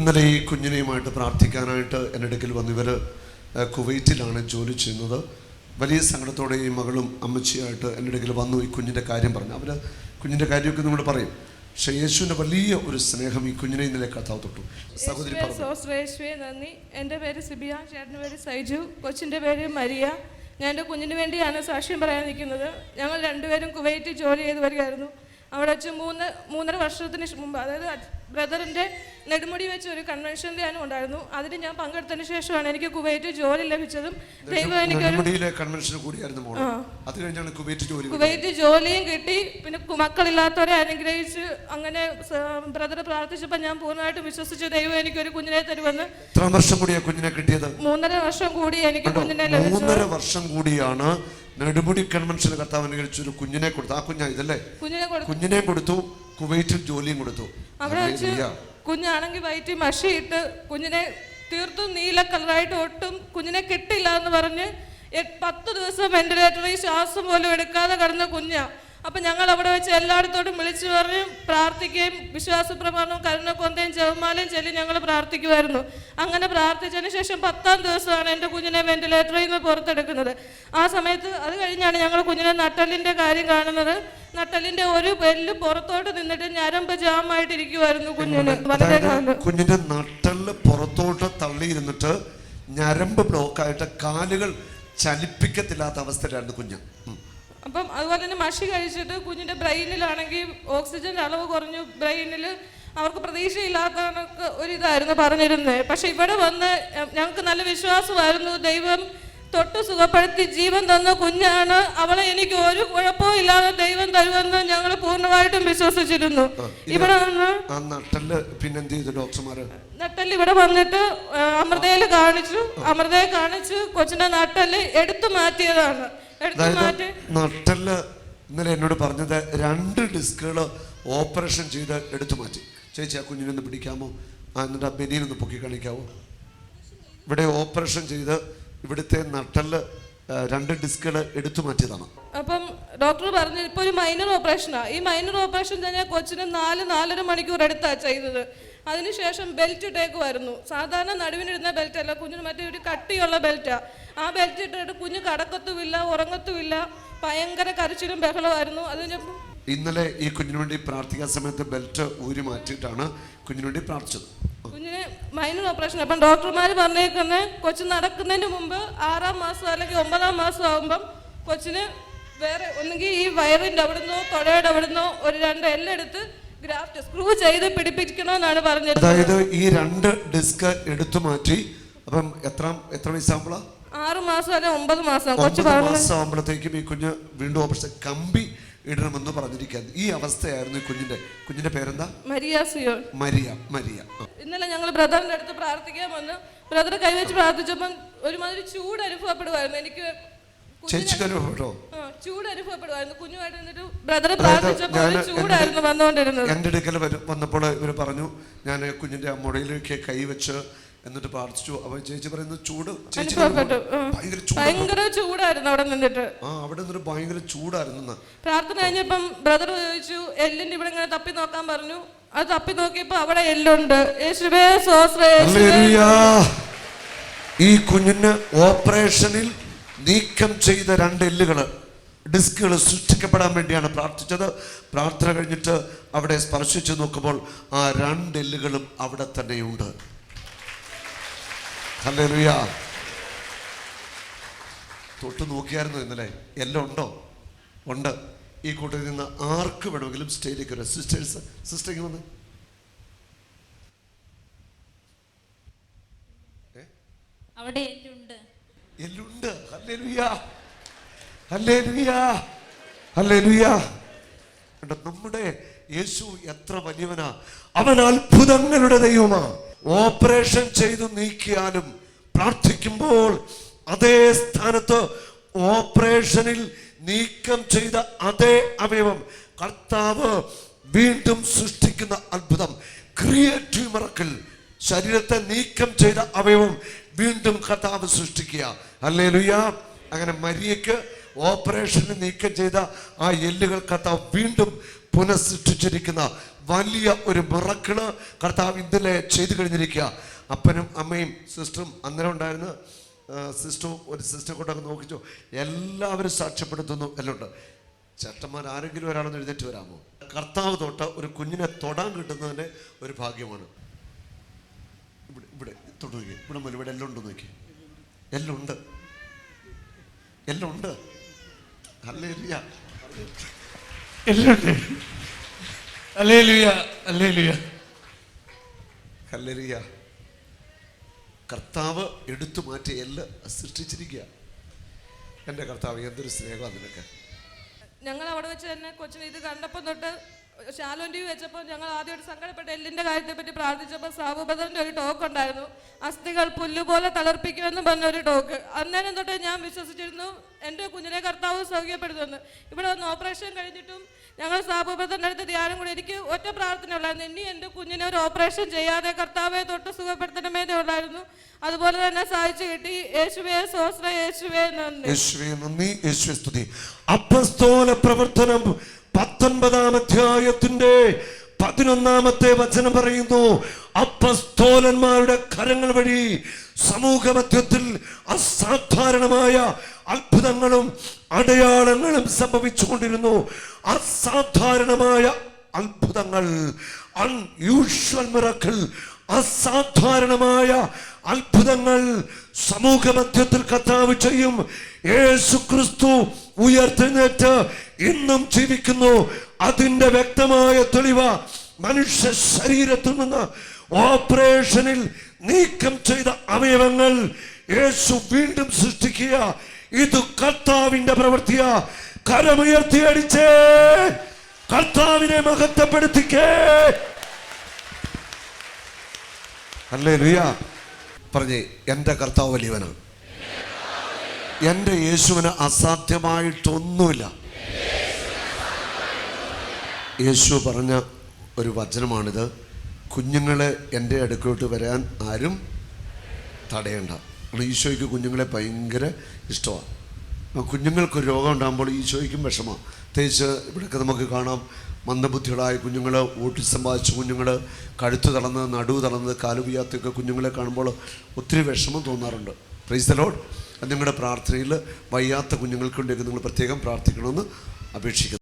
ഇന്നലെ ഈ കുഞ്ഞിനെയുമായിട്ട് പ്രാർത്ഥിക്കാനായിട്ട് എന്റെ അടുക്കൽ വന്ന് ഇവർ കുവൈറ്റിലാണ് ജോലി ചെയ്യുന്നത്. വലിയ സങ്കടത്തോടെ ഈ മകളും അമ്മച്ചിയായിട്ട് എന്റെ അടുക്കൽ വന്നു ഈ കുഞ്ഞിന്റെ കാര്യം പറഞ്ഞു. അവർ കുഞ്ഞിന്റെ കാര്യമൊക്കെ നമ്മൾ പറയും. പക്ഷേ യേശുവിന്റെ വലിയ ഒരു സ്നേഹം ഈ കുഞ്ഞിനെ ഇന്നലെ കഥാവ് തൊട്ടു. സഹോദരി യേശുവേ, നന്ദി. എന്റെ പേര് സിബിയ ചേട്ടന്റെ പേര് സൈജു കൊച്ചിന്റെ പേര് മരിയ. ഞാൻ എന്റെ കുഞ്ഞിന് വേണ്ടിയാണ് സാക്ഷ്യം പറയാൻ നിൽക്കുന്നത്. ഞങ്ങൾ രണ്ടുപേരും കുവൈറ്റിൽ ജോലി ചെയ്ത് വരികയായിരുന്നു. അവിടെ വെച്ച് മൂന്ന് മൂന്നര വർഷത്തിന് മുമ്പ് അതായത് ബ്രദറിന്റെ നെടുമുടി വെച്ച് ഒരു കൺവെൻഷൻ ധ്യാനം ഉണ്ടായിരുന്നു. അതിന് ഞാൻ പങ്കെടുത്തതിന് ശേഷമാണ് എനിക്ക് കുവൈറ്റ് ജോലി ലഭിച്ചതും ദൈവം എനിക്ക് കൺവെൻഷന് കൂടിയായിരുന്നു അത് കഴിഞ്ഞാണ് കുവൈറ്റ് ജോലി. കുവൈറ്റ് ജോലിയും കിട്ടി. പിന്നെ മക്കളില്ലാത്തവരെ അനുഗ്രഹിച്ച് അങ്ങനെ ബ്രദർ പ്രാർത്ഥിച്ചപ്പോൾ ഞാൻ പൂർണമായിട്ട് വിശ്വസിച്ചു ദൈവം എനിക്ക് ഒരു കുഞ്ഞിനെ തരുമെന്ന്. എത്ര വർഷം കൂടിയാ കുഞ്ഞിനെ കിട്ടിയത്? മൂന്നര വർഷം കൂടി എനിക്ക് കുഞ്ഞിനെ മൂന്നര വർഷം കൂടിയാണ് നെടുമുടി കൺവെൻഷൻ കർത്താവ് അനുകരിച്ച് ഒരു കുഞ്ഞിനെ കൊടുത്തു ആ കുഞ്ഞാ ഇതല്ലേ? കുഞ്ഞിനെ കൊടുത്തു. കുവൈറ്റിൽ ജോലിയും കൊടുത്തു. അവിടെ. കുഞ്ഞാണെങ്കിൽ വയറ്റി മഷിയിട്ട് കുഞ്ഞിനെ തീർത്തും നീല കളറായിട്ട് ഒട്ടും കുഞ്ഞിനെ കിട്ടില്ല എന്ന് പറഞ്ഞ് പത്ത് ദിവസം വെന്റിലേറ്ററിൽ ശ്വാസം പോലും എടുക്കാതെ കിടന്ന കുഞ്ഞാ. അപ്പൊ ഞങ്ങൾ അവിടെ വെച്ച് എല്ലായിടത്തോടും വിളിച്ചു പറഞ്ഞ് പ്രാർത്ഥിക്കുകയും വിശ്വാസ പ്രമാണവും കരുണക്കൊന്തയും ജവമാലയും ചൊല്ലി ഞങ്ങൾ പ്രാർത്ഥിക്കുമായിരുന്നു. അങ്ങനെ പ്രാർത്ഥിച്ചതിന് ശേഷം പത്താം ദിവസമാണ് എന്റെ കുഞ്ഞിനെ വെന്റിലേറ്ററിൽ നിന്ന് പുറത്തെടുക്കുന്നത്. ആ സമയത്ത് അത് കഴിഞ്ഞാണ് ഞങ്ങൾ കുഞ്ഞിനെ നട്ടലിന്റെ കാര്യം കാണുന്നത്. നട്ടലിന്റെ ഒരു പെല്ല് പുറത്തോട്ട് നിന്നിട്ട് ഞരമ്പ് ജാമായിട്ടിരിക്കുമായിരുന്നു കുഞ്ഞിന്. വളരെ കുഞ്ഞിന്റെ നട്ടൽ പുറത്തോട്ട് തള്ളിയിരുന്നിട്ട് ഞരമ്പ് ബ്ലോക്കായിട്ട് കാലുകൾ ചലിപ്പിക്കത്തില്ലാത്ത അവസ്ഥയിലായിരുന്നു കുഞ്ഞ്. അപ്പം അതുപോലെ തന്നെ മഷി കഴിച്ചിട്ട് കുഞ്ഞിന്റെ ബ്രെയിനിലാണെങ്കിൽ ഓക്സിജന്റെ അളവ് കുറഞ്ഞു ബ്രെയിനിൽ അവർക്ക് പ്രതീക്ഷയില്ലാത്ത ഒരിതായിരുന്നു പറഞ്ഞിരുന്നത്. പക്ഷെ ഇവിടെ വന്ന് ഞങ്ങൾക്ക് നല്ല വിശ്വാസമായിരുന്നു. ദൈവം തൊട്ട് സുഖപ്പെടുത്തി ജീവൻ തന്ന കുഞ്ഞാണ്. അവളെ എനിക്ക് ഒരു കുഴപ്പവും ഇല്ലാതെ ദൈവം തരുമെന്ന് ഞങ്ങൾ പൂർണമായിട്ടും വിശ്വസിച്ചിരുന്നു. ഇവിടെ വന്ന് പിന്നെന്ത് ചെയ്തു ഡോക്ടർമാര്? നട്ടൽ ഇവിടെ വന്നിട്ട് അമൃതയിൽ കാണിച്ചു. അമൃതയെ കാണിച്ചു കൊച്ചിന്റെ നട്ടൽ എടുത്തു മാറ്റിയതാണ്. അതായത് നട്ടൽ ഇന്നലെ എന്നോട് പറഞ്ഞത് രണ്ട് ഡിസ്കുകൾ ഓപ്പറേഷൻ ചെയ്ത് എടുത്തു മാറ്റി. ചേച്ചി ആ കുഞ്ഞിനൊന്ന് പിടിക്കാമോ? ആ എന്നിട്ട് ആ ബനിയനൊന്ന് പൊക്കി കാണിക്കാമോ ഇവിടെ ഓപ്പറേഷൻ ചെയ്ത് ഇവിടുത്തെ നട്ടൽ രണ്ട് ഡിസ്കുകൾ എടുത്തു മാറ്റിയതാണ്. അപ്പം ഡോക്ടർ പറഞ്ഞു ഇപ്പൊ ഒരു മൈനർ ഓപ്പറേഷനാ ഈ മൈനർ ഓപ്പറേഷൻ തന്നെ കൊച്ചിന് നാല് നാലര മണിക്കൂർ എടുത്താ ചെയ്തത്. അതിനുശേഷം ബെൽറ്റ് ഇട്ടേക്ക് വരുന്നു. സാധാരണ നടുവിനിടുന്ന ബെൽറ്റ് അല്ല കുഞ്ഞിന് മറ്റേ ഒരു കട്ടിയുള്ള ബെൽറ്റാ ആ. ബെൽറ്റ് ഇട്ടിട്ട് കുഞ്ഞ് കടക്കത്തുമില്ല ഉറങ്ങത്തുമില്ല ഭയങ്കര കരച്ചിലും ബഹളമായിരുന്നു അതിന് ഇന്നലെ ഈ കുഞ്ഞിനു വേണ്ടി പ്രാർത്ഥിക്കാൻ സമയത്ത് ബെൽറ്റ് ഊരി മാറ്റിയിട്ടാണ് കുഞ്ഞിനു വേണ്ടി പ്രാർത്ഥിച്ചത്. കുഞ്ഞിന് മൈനർ ഓപ്പറേഷൻ അപ്പം ഡോക്ടർമാർ പറഞ്ഞേക്കുന്നത് കൊച്ചു നടക്കുന്നതിന് മുമ്പ് ആറാം മാസം അല്ലെങ്കിൽ ഒമ്പതാം മാസം ആകുമ്പം കൊച്ചിന് വേറെ ഒന്നുകിൽ ഈ വയറിന്റെ അവിടുന്നോ തൊടയുടെ അവിടുന്നോ ഒരു രണ്ട് എല്ലെടുത്ത് ഗ്രാഫ്റ്റ് സ്ക്രൂ ചെയ്ത് പിടിപ്പിക്കണമെന്നാണ് പറഞ്ഞത്. അതായത് ഈ രണ്ട് ഡിസ്ക് എടുത്തു മാറ്റി. അപ്പം എത്ര എത്ര വയസ്സാകുമ്പോഴാ ആറ് മാസം അല്ലെ ഒമ്പത് മാസം. കൊച്ചു പറഞ്ഞു മാസം ആകുമ്പോഴത്തേക്കും ഈ കുഞ്ഞ് വീണ്ടും ഓപ്പറേഷൻ കമ്പി ഇടണമെന്ന് പറഞ്ഞിരിക്കുകയാണ് ഈ അവസ്ഥയായിരുന്നു ഈ കുഞ്ഞിന്റെ കുഞ്ഞിന്റെ പേരെന്താ? മരിയ മരിയാസിയോ മരിയ മരിയ. ഇന്നലെ ഞങ്ങൾ ബ്രദറിന്റെ അടുത്ത് പ്രാർത്ഥിക്കാൻ വന്ന് ബ്രദർ കൈവച്ച് പ്രാർത്ഥിച്ചപ്പം ഒരുമാതിരി ചൂട് അനുഭവപ്പെടുമായിരുന്നു എനിക്ക് ചേച്ചിക്ക് അനുഭവപ്പെട്ടോ? ചൂട് അനുഭവപ്പെടുമായിരുന്നു കുഞ്ഞുമായിട്ട് നിന്നിട്ട് ബ്രദർ പ്രാർത്ഥിച്ചപ്പോൾ ഒരു ചൂടായിരുന്നു വന്നുകൊണ്ടിരുന്നത്. എന്റെ അടുക്കൽ വന്നപ്പോൾ ഇവർ പറഞ്ഞു ഞാൻ കുഞ്ഞിന്റെ മുടയിലേക്ക് കൈവച്ച് എന്നിട്ട് പ്രാർത്ഥിച്ചു. അപ്പൊ ചേച്ചി പറയുന്നത് ചൂട്. ചേച്ചി ഭയങ്കര ചൂടായിരുന്നു അവിടെ നിന്നിട്ട്. ആ അവിടെ നിന്നൊരു ഭയങ്കര ചൂടായിരുന്നു പ്രാർത്ഥന കഴിഞ്ഞപ്പം ബ്രദർ ചോദിച്ചു എല്ലിന്റെ ഇവിടെ ഇങ്ങനെ തപ്പി നോക്കാൻ പറഞ്ഞു. അത് തപ്പി നോക്കിയപ്പോ അവിടെ എല്ലുണ്ട്. യേശുവേ. ഈ കുഞ്ഞിന് ഓപ്പറേഷനിൽ നീക്കം ചെയ്ത രണ്ട് എല്ലുകൾ. ഡിസ്കുകൾ സൃഷ്ടിക്കപ്പെടാൻ വേണ്ടിയാണ് പ്രാർത്ഥിച്ചത്. പ്രാർത്ഥന കഴിഞ്ഞിട്ട് അവിടെ സ്പർശിച്ചു നോക്കുമ്പോൾ ആ രണ്ട് എല്ലുകളും അവിടെ തന്നെയുണ്ട്. തൊട്ട് നോക്കിയായിരുന്നു ഇന്നലെ. എല്ലാം ഉണ്ടോ? ഉണ്ട്. ഈ കൂട്ടത്തിൽ നിന്ന് ആർക്ക് വേണമെങ്കിലും സ്റ്റേജിലേക്ക് വരാം. സിസ്റ്റേഴ്സ് സിസ്റ്റേക്ക് വന്ന്. അവിടെ എല്ലുണ്ട്. എല്ലുണ്ട്. ഹല്ലേലൂയ. നമ്മുടെ യേശു എത്ര വലിയവനാ. അവൻ അത്ഭുതങ്ങളുടെ ദൈവമാ ഓപ്പറേഷൻ ചെയ്തു നീക്കിയാലും പ്രാർത്ഥിക്കുമ്പോൾ അതേ സ്ഥാനത്ത് ഓപ്പറേഷനിൽ നീക്കം ചെയ്ത അതേ അവയവം കർത്താവ് വീണ്ടും സൃഷ്ടിക്കുന്ന അത്ഭുതം. ക്രിയേറ്റീവ് മറക്കൽ ശരീരത്തെ നീക്കം ചെയ്ത അവയവം വീണ്ടും കർത്താവ് സൃഷ്ടിക്കുക. അല്ലേ അങ്ങനെ മരിയക്ക് ഓപ്പറേഷന് നീക്കം ചെയ്ത ആ എല്ലുകൾ കർത്താവ് വീണ്ടും പുനഃസൃഷ്ടിച്ചിരിക്കുന്ന വലിയ ഒരു മിറക്കിൾ കർത്താവ് ഇന്നലെ ചെയ്തു കഴിഞ്ഞിരിക്കുക. അപ്പനും അമ്മയും സിസ്റ്ററും അന്നേരം ഉണ്ടായിരുന്ന സിസ്റ്ററും ഒരു സിസ്റ്റർ കൊണ്ടൊക്കെ നോക്കിച്ചു. എല്ലാവരും സാക്ഷ്യപ്പെടുത്തുന്നു എല്ലാം ഉണ്ട് ചേട്ടന്മാർ ആരെങ്കിലും ഒരാളെന്ന് എഴുന്നേറ്റ് വരാമോ? കർത്താവ് തൊട്ട ഒരു കുഞ്ഞിനെ തൊടാൻ കിട്ടുന്നതിന്റെ ഒരു ഭാഗ്യമാണ്. ഇവിടെ ഇവിടെ തൊട്ട് നോക്കി. ഇവിടെ മുതൽ ഇവിടെ എല്ലാം ഉണ്ട് നോക്കി. എല്ലാം ഉണ്ട്. എല്ലാം ഉണ്ട് അല്ലേ എല്ലുണ്ട്. അല്ലേ ലുയ ഹല്ലരിയ കർത്താവ് എടുത്തു മാറ്റി എല്ലാം സൃഷ്ടിച്ചിരിക്കുക. എന്റെ കർത്താവ് എന്തൊരു സ്നേഹമാണ് നിനക്ക്. ഞങ്ങൾ അവിടെ വെച്ച് തന്നെ കൊച്ചിന് ഇത് കണ്ടപ്പോൾ തൊട്ട് ശാലോൻ ടി വി വെച്ചപ്പോൾ ഞങ്ങൾ ആദ്യമായിട്ട് സങ്കടപ്പെട്ട എല്ലിന്റെ കാര്യത്തെ പറ്റി പ്രാർത്ഥിച്ചപ്പോൾ സാബുബദറിന്റെ ഒരു ടോക്ക് ഉണ്ടായിരുന്നു. അസ്ഥികൾ പുല്ലുപോലെ തളർപ്പിക്കുമെന്ന് പറഞ്ഞ ഒരു ടോക്ക് അന്നേരം തൊട്ട് ഞാൻ വിശ്വസിച്ചിരുന്നു എന്റെ കുഞ്ഞിനെ കർത്താവ് സൗഖ്യപ്പെടുത്തുമെന്ന്. ഇവിടെ വന്ന് ഓപ്പറേഷൻ കഴിഞ്ഞിട്ടും ഞങ്ങൾ സാബുബദറിന്റെ അടുത്ത് ധ്യാനം കൂടി. എനിക്ക് ഒറ്റ പ്രാർത്ഥന ഉള്ളായിരുന്നു. ഇനി എന്റെ കുഞ്ഞിനെ ഒരു ഓപ്പറേഷൻ ചെയ്യാതെ കർത്താവെ തൊട്ട് സുഖപ്പെടുത്തണമേ ഉള്ളായിരുന്നു. അതുപോലെ തന്നെ സാധിച്ചു കിട്ടി. യേശുവേ സോസ്ര യേശുവേ നന്ദി യേശുവേ നന്ദി. യേശുവേ സ്തുതി. അപ്പസ്തോല പ്രവർത്തനം പത്തൊൻപതാം അധ്യായത്തിന്റെ പതിനൊന്നാമത്തെ വചനം പറയുന്നു അപ്പസ്തോലന്മാരുടെ കരങ്ങൾ വഴി സമൂഹ മധ്യത്തിൽ അസാധാരണമായ അത്ഭുതങ്ങളും അടയാളങ്ങളും സംഭവിച്ചുകൊണ്ടിരുന്നു. അസാധാരണമായ അത്ഭുതങ്ങൾ അൺയൂഷ്വൽ മിറക്കിൾ അസാധാരണമായ അത്ഭുതങ്ങൾ സമൂഹ മധ്യത്തിൽ കർത്താവ് ചെയ്യും. യേശു ക്രിസ്തു ഉയർത്തെഴുന്നേറ്റ് ഇന്നും ജീവിക്കുന്നു. അതിന്റെ വ്യക്തമായ തെളിവ മനുഷ്യ ശരീരത്തിൽ നിന്ന് ഓപ്പറേഷനിൽ നീക്കം ചെയ്ത അവയവങ്ങൾ യേശു വീണ്ടും സൃഷ്ടിക്കുക. ഇത് കർത്താവിന്റെ പ്രവൃത്തിയ. കരമുയർത്തിയടിച്ചേ. കർത്താവിനെ മഹത്വപ്പെടുത്തിക്കേ. അല്ലേ ലുയ പറഞ്ഞേ എന്റെ കർത്താവ് വലിയവനാണ് എന്റെ യേശുവിന് അസാധ്യമായിട്ടൊന്നുമില്ല. യേശു പറഞ്ഞ ഒരു വചനമാണിത്. കുഞ്ഞുങ്ങളെ എന്റെ അടുക്കോട്ട് വരാൻ ആരും തടയണ്ട. കാരണം ഈശോയ്ക്ക് കുഞ്ഞുങ്ങളെ ഭയങ്കര ഇഷ്ടമാണ്. കുഞ്ഞുങ്ങൾക്ക് രോഗം ഉണ്ടാകുമ്പോൾ ഈശോയ്ക്കും വിഷമമാണ്. പ്രത്യേകിച്ച് ഇവിടെയൊക്കെ നമുക്ക് കാണാം മന്ദബുദ്ധികളായ കുഞ്ഞുങ്ങൾ ഓട്ടിസം ബാധിച്ച കുഞ്ഞുങ്ങൾ കഴുത്ത് തളർന്ന് നടുവ് തളർന്ന് കാലുപിയാത്തൊക്കെ കുഞ്ഞുങ്ങളെ കാണുമ്പോൾ ഒത്തിരി വിഷമം തോന്നാറുണ്ട്. പ്രൈസ് ലോഡ് നിങ്ങളുടെ പ്രാർത്ഥനയിൽ വയ്യാത്ത കുഞ്ഞുങ്ങൾക്ക് വേണ്ടിയൊക്കെ നിങ്ങൾ പ്രത്യേകം പ്രാർത്ഥിക്കണമെന്ന് അപേക്ഷിക്കുന്നു.